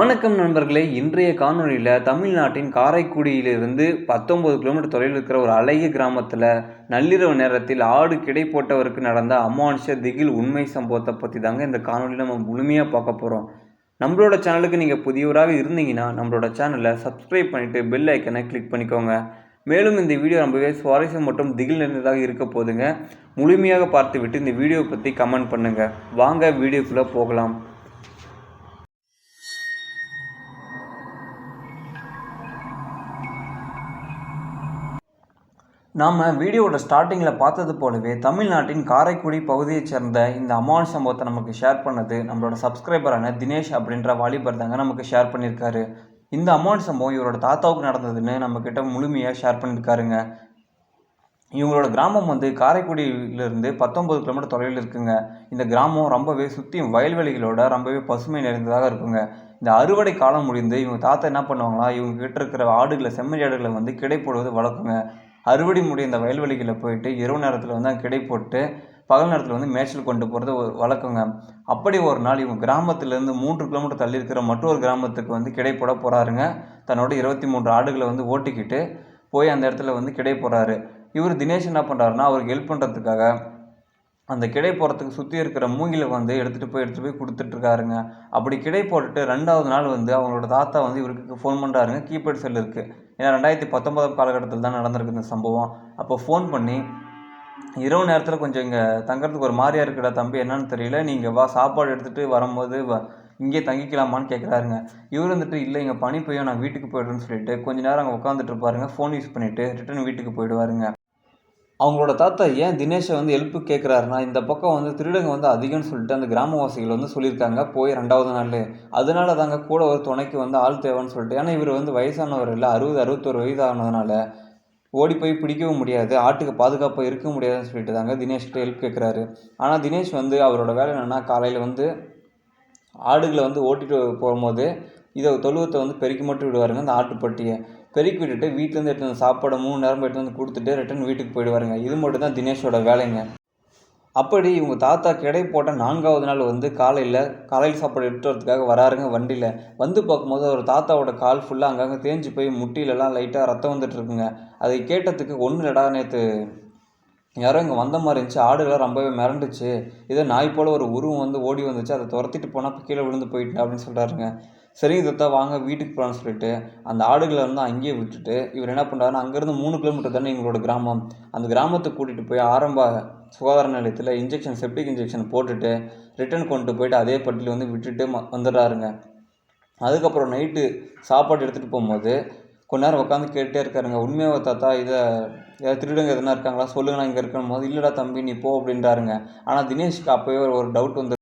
வணக்கம் நண்பர்களே. இன்றைய காணொலியில் தமிழ்நாட்டின் காரைக்குடியிலிருந்து பத்தொம்பது கிலோமீட்டர் தொலைவில் இருக்கிற ஒரு அழகிய கிராமத்தில் நள்ளிரவு நேரத்தில் ஆடு கிடை போட்டவருக்கு நடந்த அமானுஷ திகில் உண்மை சம்பவத்தை பற்றி தாங்க இந்த காணொலியில் நம்ம முழுமையாக பார்க்க போகிறோம் நம்மளோட சேனலுக்கு நீங்கள் புதியவராக இருந்தீங்கன்னா நம்மளோட சேனலை சப்ஸ்கிரைப் பண்ணிவிட்டு பெல் ஐக்கனை கிளிக் பண்ணிக்கோங்க. மேலும் இந்த வீடியோ ரொம்பவே சுவாரஸ்யம் மற்றும் திகில் நிறைந்ததாக இருக்க போதுங்க. முழுமையாக பார்த்துவிட்டு இந்த வீடியோ பற்றி கமெண்ட் பண்ணுங்கள் வாங்க வீடியோக்குள்ளே போகலாம். நாம் வீடியோவோட ஸ்டார்டிங்கில் பார்த்தது போலவே தமிழ்நாட்டின் காரைக்குடி பகுதியைச் சேர்ந்த இந்த அமான் சம்பவத்தை நமக்கு ஷேர் பண்ணது நம்மளோட சப்ஸ்கிரைபரான தினேஷ் அப்படின்ற வாலிபர் தாங்க நமக்கு ஷேர் பண்ணியிருக்காரு இந்த அமான் சம்பவம் இவரோட தாத்தாவுக்கு நடந்ததுன்னு நம்மக்கிட்ட முழுமையாக ஷேர் பண்ணியிருக்காருங்க இவங்களோட கிராமம் வந்து காரைக்குடியிலிருந்து பத்தொம்பது கிலோமீட்டர் தொலைவில் இருக்குங்க. இந்த கிராமம் ரொம்பவே சுற்றியும் வயல்வெளிகளோட ரொம்பவே பசுமை நிறைந்ததாக இருக்குங்க. இந்த அறுவடை காலம் முடிந்து இவங்க தாத்தா என்ன பண்ணுவாங்களா இவங்க கிட்ட இருக்கிற ஆடுகளை செம்மறி ஆடுகளை வந்து கிடை போடுவது அறுவடை முடிய இந்த வயல்வெளிகளை போயிட்டு இரவு நேரத்தில் வந்து அங்கே கிடை போட்டு பகல் நேரத்தில் வந்து மேய்ச்சல் கொண்டு போகிறது ஒரு வழக்கங்க. அப்படி ஒரு நாள் இவங்க கிராமத்துலேருந்து மூன்று கிலோமீட்டர் தள்ளி இருக்கிற மற்றொரு கிராமத்துக்கு வந்து கிடை போட போகிறாருங்க தன்னோட இருபத்தி மூன்று ஆடுகளை வந்து ஓட்டிக்கிட்டு போய் அந்த இடத்துல வந்து கிடை போகிறாரு இவர் தினேஷ் என்ன பண்ணுறாருன்னா அவருக்கு ஹெல்ப் பண்ணுறதுக்காக அந்த கிடை போகிறதுக்கு சுற்றி இருக்கிற மூங்கில வந்து எடுத்துகிட்டு போய் எடுத்துகிட்டு போய் கொடுத்துட்ருக்காருங்க அப்படி கிடை போட்டுட்டு ரெண்டாவது நாள் வந்து அவங்களோட தாத்தா வந்து இவருக்கு ஃபோன் பண்ணுறாருங்க கீபேட் செல் இருக்குது ஏன்னா ரெண்டாயிரத்தி பத்தொன்பதாம் காலகட்டத்தில் தான் நடந்திருக்கு இந்த சம்பவம். அப்போ ஃபோன் பண்ணி இரவு நேரத்தில் கொஞ்சம் இங்கே தங்குறதுக்கு ஒரு மாதிரியா இருக்குடா தம்பி என்னன்னு தெரியல. நீங்கள் வா சாப்பாடு எடுத்துகிட்டு வரும்போது வ இங்கே தங்கிக்கலாமான்னு கேட்குறாருங்க இவர் வந்துட்டு இல்லை இங்கே பனி பெய்யும் நான் வீட்டுக்கு போய்டுறேன்னு சொல்லிட்டு கொஞ்ச நேரம் அங்கே உட்காந்துட்டு இருப்பாருங்க. ஃபோன் யூஸ் பண்ணிவிட்டு ரிட்டன் வீட்டுக்கு போயிடுவாருங்க. அவங்களோட தாத்தா ஏன் தினேஷை வந்து ஹெல்ப்பு கேட்குறாருன்னா இந்த பக்கம் வந்து திருடங்க வந்து அதிகம்னு சொல்லிட்டு அந்த கிராமவாசிகள் வந்து சொல்லியிருக்காங்க போய் ரெண்டாவது நாள். அதனால தாங்க கூட ஒரு துணைக்கு வந்து ஆள் தேவைன்னு சொல்லிட்டு ஏன்னா இவர் வந்து வயசானவர் இல்லை அறுபது அறுபத்தொரு வயது ஆனதுனால ஓடி போய் பிடிக்கவும் முடியாது ஆட்டுக்கு பாதுகாப்பாக இருக்க முடியாதுன்னு சொல்லிட்டு தாங்க தினேஷ்கிட்ட ஹெல்ப் கேட்குறாரு ஆனால் தினேஷ் வந்து அவரோட வேலை என்னென்னா காலையில் வந்து ஆடுகளை வந்து ஓட்டிட்டு போகும்போது இதை தொழுவத்தை வந்து பெருக்கி மட்டும் விடுவாருங்க அந்த ஆட்டுப்பட்டியை. பெருக்கி விட்டுட்டு வீட்டிலேருந்து எடுத்து வந்து சாப்பாடு மூணு நேரம் எடுத்து வந்து கொடுத்துட்டு ரிட்டன் வீட்டுக்கு போயிடுவாருங்க. இது மட்டும் தான் தினேஷோட வேலைங்க. அப்படி இவங்க தாத்தா கிடை போட்ட நான்காவது நாள் வந்து காலையில் காலையில் சாப்பாடு எடுத்து வரதுக்காக வராருங்க வண்டியில். வந்து பார்க்கும்போது ஒரு தாத்தாவோட கால் ஃபுல்லாக அங்கங்கே தேஞ்சு போய் முட்டிலெல்லாம் லைட்டாக ரத்தம் வந்துட்டு இருக்குங்க. அதை கேட்டதுக்கு ஒன்றும் இல்லடா நேற்று யாரோ இங்கே வந்த மாதிரி இருந்துச்சு. ஆடுகளாம் ரொம்பவே மிரண்டுச்சு. ஏதோ நாய் போல் ஒரு உருவம் வந்து ஓடி வந்துச்சு. அதை துரத்திட்டு போனால் கீழே விழுந்து போயிட்டேன் அப்படின்னு சொல்கிறாருங்க சரிங்க தத்தா வாங்க வீட்டுக்கு போகலான்னு சொல்லிட்டு அந்த ஆடுகளை வந்து அங்கேயே விட்டுட்டு இவர் என்ன பண்ணுறாருன்னா அங்கேருந்து மூணு கிலோமீட்டர் தானே எங்களோட கிராமம். அந்த கிராமத்தை கூட்டிகிட்டு போய் ஆரம்ப சுகாதார நிலையத்தில் இன்ஜெக்ஷன் செப்டிக் இன்ஜெக்ஷன் போட்டுட்டு ரிட்டன் கொண்டு போயிட்டு அதே பட்டியில் வந்து விட்டுட்டு வந்துடுறாருங்க. அதுக்கப்புறம் நைட்டு சாப்பாடு எடுத்துகிட்டு போகும்போது கொஞ்ச நேரம் உட்காந்து கேட்டே இருக்காருங்க. உண்மையாக தாத்தா இதை ஏதாவது திருடங்க எதுனா இருக்காங்களா? சொல்லுங்க நான் இங்கே இருக்கணும் போது இல்லைடா தம்பி நீ போ அப்படின்றாருங்க. ஆனால் தினேஷ்க்கு அப்போயே ஒரு டவுட் வந்து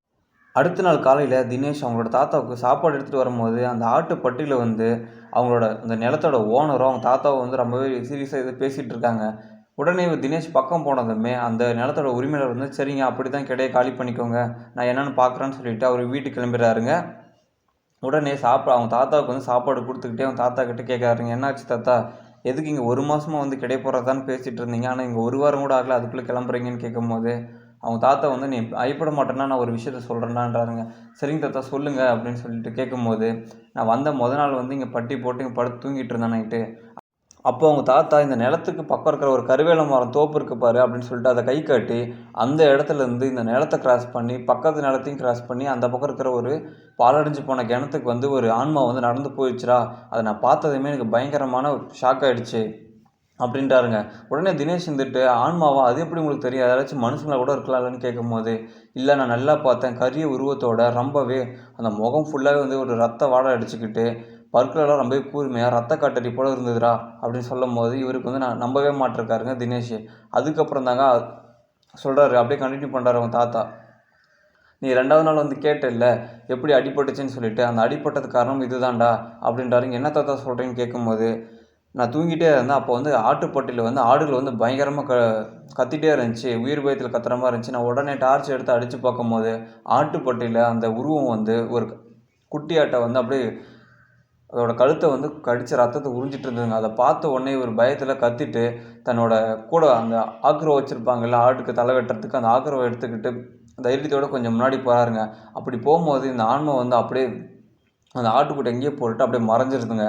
அடுத்த நாள் காலையில் தினேஷ் அவங்களோட தாத்தாவுக்கு சாப்பாடு எடுத்துகிட்டு வரும்போது அந்த ஆட்டு பட்டியில் வந்து அவங்களோட அந்த நிலத்தோட ஓனரும் அவங்க தாத்தாவை வந்து ரொம்பவே சீரியஸாக இது பேசிகிட்டு இருக்காங்க. உடனே தினேஷ் பக்கம் போனதுமே அந்த நிலத்தோட உரிமையாளர் வந்து சரிங்க அப்படி தான் கிடையாது காலி பண்ணிக்கோங்க. நான் என்னென்னு பார்க்குறேன்னு சொல்லிட்டு அவர் வீட்டுக்கு கிளம்பிடுறாருங்க. உடனே சாப்பிட அவங்க தாத்தாவுக்கு வந்து சாப்பாடு கொடுத்துக்கிட்டே அவங்க தாத்தா கிட்டே கேட்குறாருங்க என்னாச்சு தாத்தா? எதுக்கு இங்கே ஒரு மாதமாக வந்து கிடை போகிறதான்னு பேசிகிட்டு இருந்தீங்க. ஆனால் இங்கே ஒரு வாரம் கூட ஆகல. அதுக்குள்ளே கிளம்புறீங்கன்னு கேட்கும்போது அவங்க தாத்தா வந்து நீ பயப்பட மாட்டேன்னா நான் ஒரு விஷயத்த சொல்கிறேன்னான்றாருங்க சரிங்க தாத்தா சொல்லுங்கள் அப்படின்னு சொல்லிட்டு கேட்கும்போது நான் வந்த முத நாள் வந்து இங்கே பட்டி போட்டு இங்கே படுத்து தூங்கிட்டு இருந்தேன் நைட்டு. அப்போ அவங்க தாத்தா இந்த நிலத்துக்கு பக்கம் இருக்கிற ஒரு கருவேல மரம் தோப்பு இருக்கு பாரு அப்படின்னு சொல்லிட்டு அதை கை காட்டி அந்த இடத்துல இருந்து இந்த நிலத்தை கிராஸ் பண்ணி பக்கத்து நிலத்தையும் கிராஸ் பண்ணி அந்த பக்கம் இருக்கிற ஒரு பாலடைஞ்சு போன கிணத்துக்கு வந்து ஒரு ஆன்மா வந்து நடந்து போயிடுச்சுரா அதை நான் பார்த்ததுமே எனக்கு பயங்கரமான ஷாக் ஆகிடுச்சு அப்படின்றாருங்க. உடனே தினேஷ் இருந்துட்டு ஆன்மாவா? அது எப்படி உங்களுக்கு தெரியும்? யாராச்சும் மனுஷங்களை கூட இருக்கலாம்னு கேட்கும் போது இல்லை நான் நல்லா பார்த்தேன். கரிய உருவத்தோட ரொம்பவே அந்த முகம் ஃபுல்லாகவே வந்து ஒரு ரத்த வாடை அடிச்சுக்கிட்டு பற்களெல்லாம் ரொம்பவே கூர்மையாக ரத்த கட்டடி போல இருந்ததுடா அப்படின்னு சொல்லும் போது இவருக்கு வந்து நான் நம்பவே மாட்டிருக்காருங்க தினேஷ். அதுக்கப்புறம் தாங்க சொல்கிறாரு அப்படியே கண்டினியூ பண்ணுறாரு அவங்க தாத்தா. நீ ரெண்டாவது நாள் வந்து கேட்டில்ல எப்படி அடிபட்டுச்சுன்னு சொல்லிட்டு அந்த அடிப்பட்டது காரணம் இதுதான்டா அப்படின்றாருங்க. என்ன தாத்தா சொல்கிறேன்னு கேட்கும்போது நான் தூங்கிட்டே இருந்தேன். அப்போ வந்து ஆட்டுப்பட்டியில் வந்து ஆடுகள் வந்து பயங்கரமாக க கத்திட்டே இருந்துச்சு. உயிர் பயத்தில் கத்துற மாதிரி இருந்துச்சு. நான் உடனே டார்ச் எடுத்து அடித்து பார்க்கும்போது ஆட்டுப்பட்டியில் அந்த உருவம் வந்து ஒரு குட்டி ஆட்டை வந்து அப்படியே அதோட கழுத்தை வந்து கடித்து ரத்தத்தை உறிஞ்சிட்டு இருந்ததுங்க. அதை பார்த்த உடனே ஒரு பயத்தில் கத்திட்டு தன்னோட கூட அந்த ஆக்கிரவம் வச்சுருப்பாங்கல்ல ஆட்டுக்கு தலை வெட்டுறதுக்கு அந்த ஆக்கிரவை எடுத்துக்கிட்டு தைரியத்தோடு கொஞ்சம் முன்னாடி போகிறாருங்க அப்படி போகும்போது இந்த ஆன்மை வந்து அப்படியே அந்த ஆட்டுக்குட்டி எங்கேயோ போட்டுட்டு அப்படியே மறைஞ்சிருதுங்க.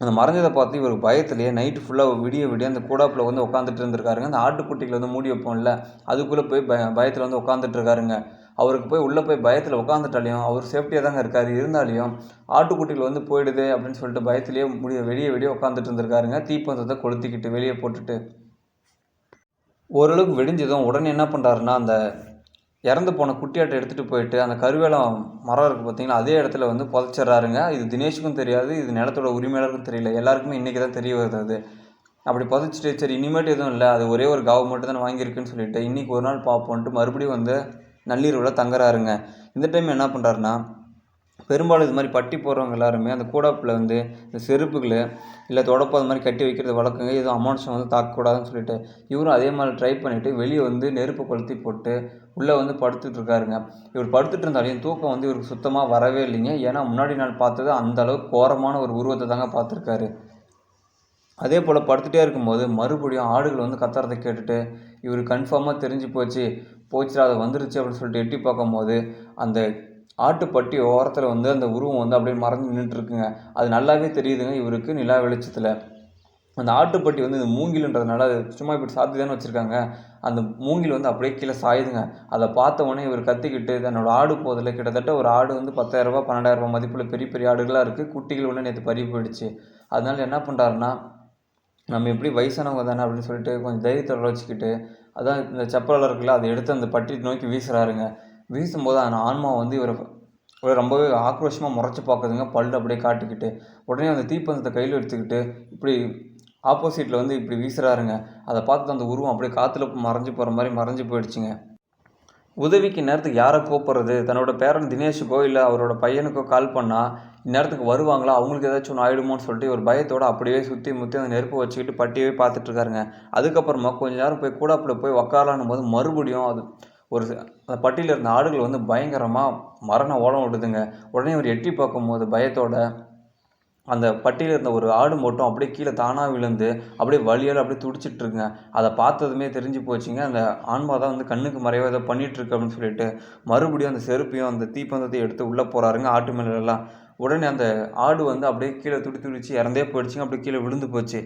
அந்த மறைஞ்சதை பார்த்து இவர் பயத்துலேயே நைட்டு ஃபுல்லாக விடிய விடிய அந்த கூடாப்பில் வந்து உட்காந்துட்டு இருந்திருக்காருங்க. அந்த ஆட்டுக்குட்டியில் வந்து மூடி வைப்போம்ல அதுக்குள்ளே போய் பய பயத்தில் வந்து உட்காந்துட்டு இருக்காருங்க. அவருக்கு போய் உள்ளே போய் பயத்தில் உட்காந்துட்டாலையும் அவர் சேஃப்டியாக தாங்க இருக்கார். இருந்தாலையும் ஆட்டுக்குட்டிகள் வந்து போயிடுது அப்படின்னு சொல்லிட்டு பயத்திலேயே முடிய வெளியே வெளியே உட்காந்துட்டு இருந்திருக்காருங்க. தீப்பந்தத்தை கொளுத்திக்கிட்டு வெளியே போட்டுட்டு. ஓரளவுக்கு வெடிஞ்சதும் உடனே என்ன பண்ணுறாருன்னா அந்த இறந்து போன குட்டியாட்டை எடுத்துகிட்டு போயிட்டு அந்த கருவேலம் மரம் இருக்குது பார்த்தீங்களா அதே இடத்துல வந்து புதைச்சிட்றாருங்க. இது தினேஷுக்கும் தெரியாது இது நிலத்தோட உரிமையாளருக்கும் தெரியல. எல்லாருக்குமே இன்றைக்கி தான் தெரிய வருது அது. அப்படி புதைச்சிட்டு சரி இனிமேட்டு எதுவும் இல்லை அது ஒரே ஒரு காவு மட்டும் தான் வாங்கியிருக்குன்னு சொல்லிட்டு இன்றைக்கி ஒரு நாள் பார்ப்போன்ட்டு மறுபடியும் வந்து நள்ளிரவில் தங்குறாருங்க. இந்த டைம் என்ன பண்ணுறாருன்னா பெரும்பாலும் இது மாதிரி பட்டி போடுறவங்க எல்லாருமே அந்த கூடாப்பில் வந்து இந்த செருப்புகள் இல்லை தொடப்போ அது மாதிரி கட்டி வைக்கிறது வழக்கங்க. எதுவும் அமானுஷம் வந்து தாக்கக்கூடாதுன்னு சொல்லிட்டு இவரும் அதே மாதிரி ட்ரை பண்ணிவிட்டு வெளியே வந்து நெருப்பு கொளுத்தி போட்டு உள்ளே வந்து படுத்துட்டு இருக்காருங்க. இவர் படுத்துட்டு இருந்தாலையும் தூக்கம் வந்து இவருக்கு சுத்தமாக வரவே இல்லைங்க. ஏன்னா முன்னாடி நாள் பார்த்தது அந்த அளவுக்கு கோரமான ஒரு உருவத்தை தாங்க பார்த்துருக்காரு. அதே போல் படுத்துகிட்டே இருக்கும்போது மறுபடியும் ஆடுகள் வந்து கத்துறதை கேட்டுட்டு இவர் கன்ஃபார்மாக தெரிஞ்சு போச்சு. போச்சுடா அது வந்துருச்சு அப்படின்னு சொல்லிட்டு எட்டி பார்க்கும்போது அந்த ஆட்டுப்பட்டி ஓரத்தில் வந்து அந்த உருவம் வந்து அப்படியே மறைஞ்சு நின்றுட்டுருக்குங்க அது நல்லாவே தெரியுதுங்க இவருக்கு நிலா வெளிச்சத்தில். அந்த ஆட்டுப்பட்டி வந்து இந்த மூங்கிலுன்றதுனால அது சும்மா இப்படி சாத்தி தானே வச்சுருக்காங்க. அந்த மூங்கில் வந்து அப்படியே கீழே சாயுதுங்க. அதை பார்த்த உடனே இவர் கத்திக்கிட்டு தன்னோட ஆடு போதில் கிட்டத்தட்ட ஒரு ஆடு வந்து பத்தாயிரரூபா பன்னெண்டாயிரரூபா மதிப்பில் பெரிய பெரிய ஆடுகளாக இருக்குது குட்டிகள் ஒன்று நேற்று பறி போயிடுச்சு. அதனால என்ன பண்ணுறாருன்னா நம்ம எப்படி வயசானவங்க தானே அப்படின்னு சொல்லிட்டு கொஞ்சம் தைரியத்தோட வச்சுக்கிட்டு அதான் இந்த செப்பலில் இருக்குல்ல அதை எடுத்து அந்த பட்டி நோக்கி வீசுகிறாருங்க வீசும்போது அந்த ஆன்மா வந்து இவரை இவரை ரொம்பவே ஆக்ரோஷமாக முறைச்சி பார்க்குதுங்க. பல்லு அப்படியே காட்டிக்கிட்டு உடனே அந்த தீப்பந்தத்தை கையில் எடுத்துக்கிட்டு இப்படி ஆப்போசிட்டில் வந்து இப்படி வீசுகிறாருங்க அதை பார்த்து அந்த உருவம் அப்படியே காற்றுல மறைஞ்சு போகிற மாதிரி மறைஞ்சு போயிடுச்சுங்க. உதவிக்கு நேரத்துக்கு யாரை கூப்பிட்றது? தன்னோட பேரன் தினேஷுக்கோ இல்லை அவரோட பையனுக்கோ கால் பண்ணால் இந்நேரத்துக்கு வருவாங்களா? அவங்களுக்கு ஏதாச்சும் ஒன்று ஆகிடுமோன்னு சொல்லிட்டு ஒரு பயத்தோடு அப்படியே சுற்றி முற்றி அந்த நெருப்பு வச்சுக்கிட்டு பட்டியவே பார்த்துட்ருக்காருங்க அதுக்கப்புறமா கொஞ்ச நேரம் போய் கூடாப்பில் போய் உக்காரலான்னும் போது மறுபடியும் அது ஒரு அந்த பட்டியில் இருந்த ஆடுகள் வந்து பயங்கரமாக மரண ஓலம் விடுதுங்க. உடனே அவர் எட்டி பார்க்கும்போது பயத்தோட அந்த பட்டியில் இருந்த ஒரு ஆடு மட்டும் அப்படியே கீழே தானாக விழுந்து அப்படியே வழியால் அப்படியே துடிச்சிட்ருக்குங்க. அதை பார்த்ததுமே தெரிஞ்சு போச்சுங்க. அந்த ஆன்மா தான் வந்து கண்ணுக்கு மறைவாக ஏதோ பண்ணிகிட்ருக்கு அப்படின்னு சொல்லிட்டு மறுபடியும் அந்த செருப்பையும் அந்த தீப்பந்தத்தையும் எடுத்து உள்ளே போகிறாருங்க ஆட்டு மேலெல்லாம். உடனே அந்த ஆடு வந்து அப்படியே கீழே துடி துடிச்சு இறந்தே போயிடுச்சுங்க. அப்படியே கீழே விழுந்து போச்சு.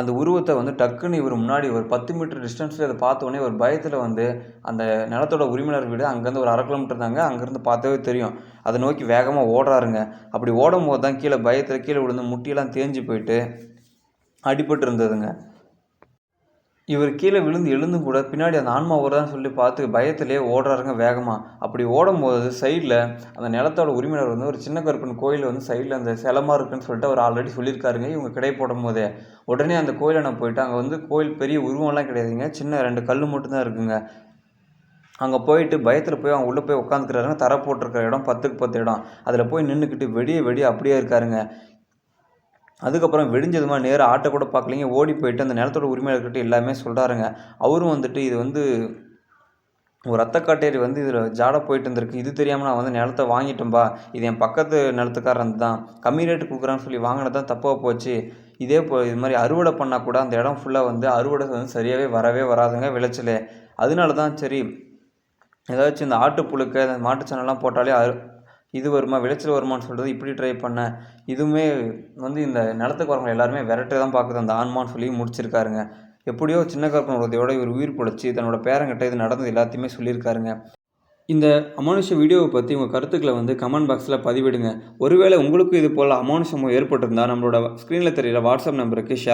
அந்த உருவத்தை வந்து டக்குன்னு இவர் முன்னாடி ஒரு பத்து மீட்டர் டிஸ்டன்ஸில் அதை பார்த்தோன்னே ஒரு பயத்தில் வந்து அந்த நிலத்தோட உரிமையாளர் வீடு அங்கேருந்து ஒரு அரை கிலோமீட்டர் தாங்க அங்கேருந்து பார்த்தாவே தெரியும். அதை நோக்கி வேகமாக ஓடுறாருங்க. அப்படி ஓடும் போது தான் கீழே பயத்தில் கீழே விழுந்து முட்டியெல்லாம் தேஞ்சு போயிட்டு அடிபட்டு இருந்ததுங்க. இவர் கீழே விழுந்து எழுந்தும் கூட பின்னாடி அந்த ஆன்மா வருதான்னு சொல்லி பார்த்து பயத்திலே ஓடுறாருங்க வேகமாக அப்படி ஓடும்போது சைடில் அந்த நிலத்தோட உரிமையாளர் வந்து ஒரு சின்ன கருப்பன் கோயில் வந்து சைடில் அந்த சிலமாக இருக்குன்னு சொல்லிட்டு அவர் ஆல்ரெடி சொல்லியிருக்காருங்க. இவங்க கிடை போடும் போதே உடனே அந்த கோயிலை நான் போயிட்டு அங்கே வந்து கோயில் பெரிய உருவம்லாம் கிடையாதுங்க. சின்ன ரெண்டு கல் மட்டும்தான் இருக்குங்க. அங்கே போயிட்டு பயத்தில் போய் அவங்க உள்ளே போய் உட்காந்துக்கிறாருங்க தர போட்டிருக்கிற இடம் பத்துக்கு பத்து இடம். அதில் போய் நின்றுக்கிட்டு வெடிய வெடிய அப்படியே இருக்காருங்க. அதுக்கப்புறம் வெடிஞ்சதுமா நேராக ஆட்டை கூட பார்க்கலிங்க. ஓடி போயிட்டு அந்த நிலத்தோட உரிமையாளர்கிட்ட எல்லாமே சொல்கிறாருங்க அவரும் வந்துட்டு இது வந்து ஒரு ரத்த காட்டேரி வந்து இதில் ஜாட போயிட்டு இருந்திருக்கு. இது தெரியாமல் நான் வந்து நிலத்தை வாங்கிட்டேன்பா. இது என் பக்கத்து நிலத்துக்காரன் தான். கம்மி ரேட்டு கொடுக்குறான்னு சொல்லி வாங்கினது தான் தப்பாக போச்சு. இதே போ இது மாதிரி அறுவடை பண்ணால் கூட அந்த இடம் ஃபுல்லாக வந்து அறுவடை வந்து சரியாகவே வரவே வராதுங்க விளைச்சலே. அதனால தான் சரி ஏதாச்சும் இந்த ஆட்டுப்புழுக்க இந்த மாட்டுச்சாணம்லாம் போட்டாலே அரு இது வருமா? விளைச்சல் வருமானு சொல்கிறது இப்படி ட்ரை பண்ணேன் இதுவுமே வந்து இந்த நிலத்துக்கு வரவங்க எல்லாருமே விரட்டு தான் பார்க்குது. அந்த ஆன்மான்னு சொல்லி முடிச்சிருக்காருங்க. எப்படியோ சின்ன கற்பனை உதவியோட இவர் உயிர் பிழைச்சி தன்னோட பேரங்கிட்ட இது நடந்தது எல்லாத்தையுமே சொல்லியிருக்காருங்க. இந்த அமானுஷ வீடியோவை பற்றி உங்கள் கருத்துக்களை வந்து கமெண்ட் பாக்ஸில் பதிவிடுங்க. ஒருவேளை உங்களுக்கும் இது போல் அமானுஷமும் ஏற்பட்டிருந்தால் நம்மளோட ஸ்க்ரீனில் தெரியல வாட்ஸ்அப் நம்பருக்கு ஷேர்